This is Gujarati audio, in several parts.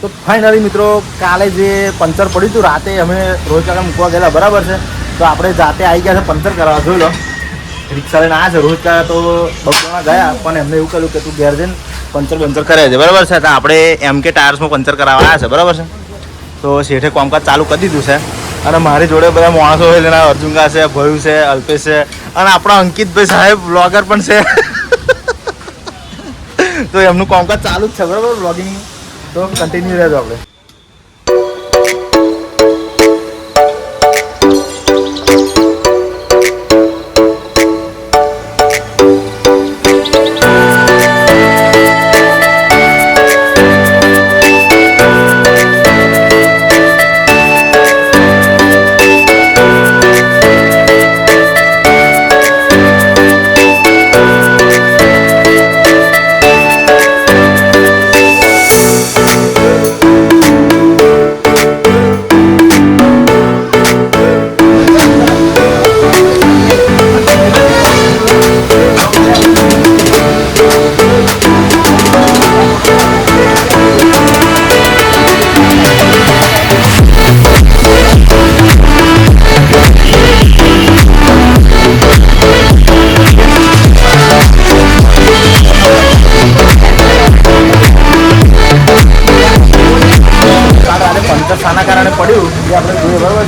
તો ફાઇનલી મિત્રો, કાલે જે પંચર પડ્યું હતું, રાતે અમે રોજ મૂકવા ગયેલા, બરાબર છે? તો આપણે જાતે આવી ગયા છે પંચર કરવા, જોઈ લો. રિક્ષા લઈને આવ્યા છે. રોજ તો બહુ ગયા, પણ એમને એવું કહ્યું કે તું ઘેર જઈને પંચર પંચર કરે છે. બરાબર છે? તો આપણે એમ કે ટાયર્સમાં પંચર કરાવવા આવ્યા છે. બરાબર છે? તો શેઠે કામકાજ ચાલુ કરી દીધું છે. અને મારી જોડે બધા માણસો હોય જેના અર્જુનકા છે, ભયુ છે, અલ્પેશ છે, અને આપણા અંકિતભાઈ સાહેબ બ્લોગર પણ છે. તો એમનું કામકાજ ચાલુ જ છે. બરાબર? બ્લોગિંગ તો કન્ટિન્યુ રહેજો આપણે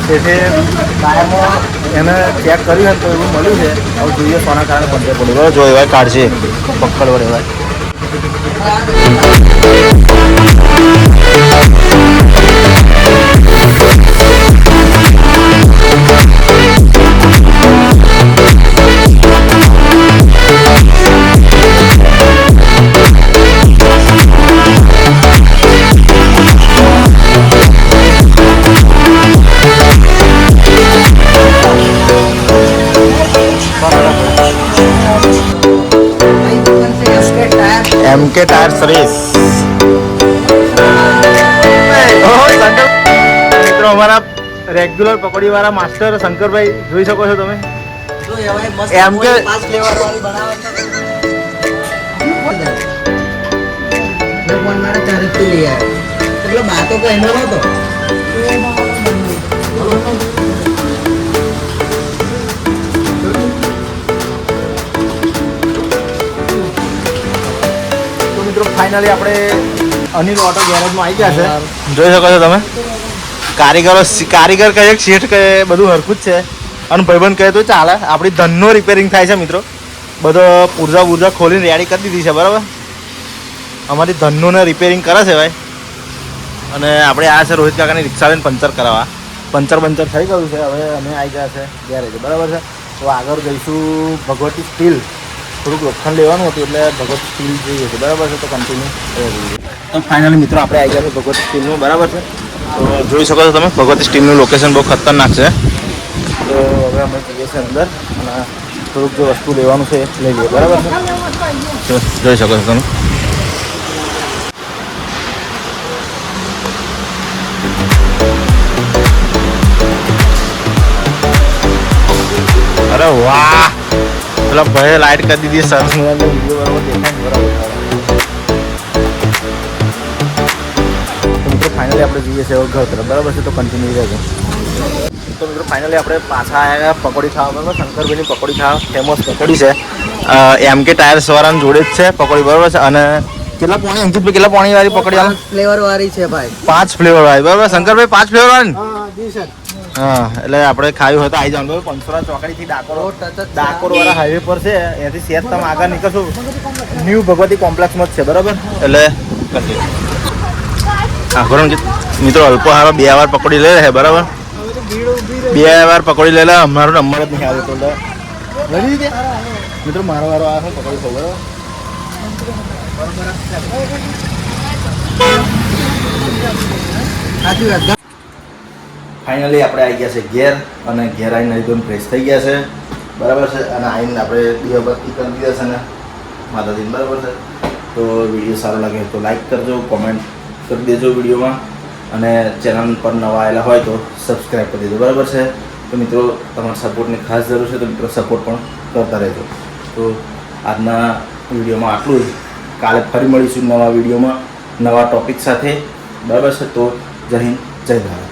જોઈએ બરાબર છે તે ટાયરમાં એને ચેક કર્યું હતું એવું મળ્યું છે. હવે જોઈએ સોના કારણે પંચર પડ્યું જો એવાય કાઢશે પકડ વડે એવાય એમ કે ટાયર સર્વિસ. મિત્રો અમારા રેગ્યુલર પકડીવાળા માસ્ટર શંકરભાઈ જોઈ શકો છો તમે? એમ કે- બાતો કઈ નતો મિત્રો ફાઇનલી આપણે અનિલ ઓટો ગેરેજમાં આવી ગયા છે. જોઈ શકો છો તમે. કારીગરો કારીગર કહે શેઠ કહે, બધું હરખું જ છે. અને ભાઈબંધ કહે તો ચાલે, આપણી ધનનો રિપેરિંગ થાય છે મિત્રો. બધો પૂર્જા પૂર્જા ખોલીને રેડી કરી દીધી છે, બરાબર? અમારી ધનનું રિપેરિંગ કરે છે ભાઈ. અને આપણે આ છે રોહિત કાકાની રિક્ષા લઈને પંચર કરાવવા. પંચર પંચર થઈ ગયું છે, હવે અમે આવી ગયા છે ગેરેજ બરાબર છે? તો આગળ જઈશું ભગવતી સ્ટીલ થોડુંક લોખંડ લેવાનું હતું એટલે ભગત સ્ટીલ જોઈએ છે. બરાબર છે? તો કન્ટિન્યુ ફાઇનલી મિત્રો આપણે આવી ગયા છે ભગવત સ્ટીલનું, બરાબર છે? તો જોઈ શકો છો તમે ભગવતી સ્ટીલનું લોકેશન બહુ ખતરનાક છે. તો હવે અમે જઈએ છીએ અંદર અને થોડુંક જે વસ્તુ લેવાનું છે એ લઈ લઈએ, બરાબર છે? જોઈ શકો છો તમે. અરે વાહ! પેલા ભાઈ લાઈટ કરી દીધી સરસ મજાનો વીડિયો બરાબર દેખાય ને બરાબર તો મિત્રો ફાઇનલી આપણે જઈએ છીએ હવે ઘર તરફ બરાબર છે તો કન્ટિન્યુ રહેજો તો મિત્રો ફાઇનલી આપણે પાછા આવ્યા પકોડી ખાવા બરાબર શંકરભાઈની પકોડી ખાવા ફેમસ પકોડી છે એમ કે ટાયર્સ વાળાની જોડે જ છે પકોડી બરાબર છે અને કેટલા પોણી અંકિતભાઈ કેટલા પોણી વાળી પકોડી આવે ફ્લેવર વાળી છે ભાઈ પાંચ ફ્લેવર વાળી બરાબર શંકરભાઈ પાંચ ફ્લેવર વાળી ને? હા જી સર હા એટલે આપણે ખાયું હોય તો આવી જવાનું. પંચોરા ચોકડી થી ડાકોર ડાકોર વાળા હાઈવે પર છે. એનાથી સેજ તમે આગળ નીકળશો. ન્યૂ ભગવતી કોમ્પ્લેક્સમાં જ છે બરાબર? એટલે બરાબર મિત્રો અલ્પો હારો બે વાર પકડી લઈ છે બરાબર? બે વાર પકોડી લેલા લે અમારો નંબર જ નહીં આવ્યો તો મિત્રો મારો વારો આ હું પકોડી ખાઉં બરાબર? સાચી વાત ફાઇનલી આપણે આવી ગયા છે ઘેર અને ઘેર આવીને એકદમ ફ્રેશ થઈ ગયા છે. બરાબર છે? અને આવીને આપણે દીવાબત્તી કરી દીધા છે ને. માતાજીને બરાબર છે? તો વીડિયો સારો લાગે તો લાઈક કરજો કોમેન્ટ કરી દેજો વિડીયોમાં અને ચેનલ પર નવા આવેલા હોય તો સબસ્ક્રાઈબ કરી દેજો. બરાબર છે? તો મિત્રો, તમારા સપોર્ટની ખાસ જરૂર છે તો મિત્રો સપોર્ટ પણ કરતા રહેજો. તો આજના વિડીયોમાં આટલું જ. કાલે ફરી મળીશું નવા વિડીયોમાં નવા ટોપિક સાથે. બરાબર છે? તો જય હિન્દ, જય ભારત.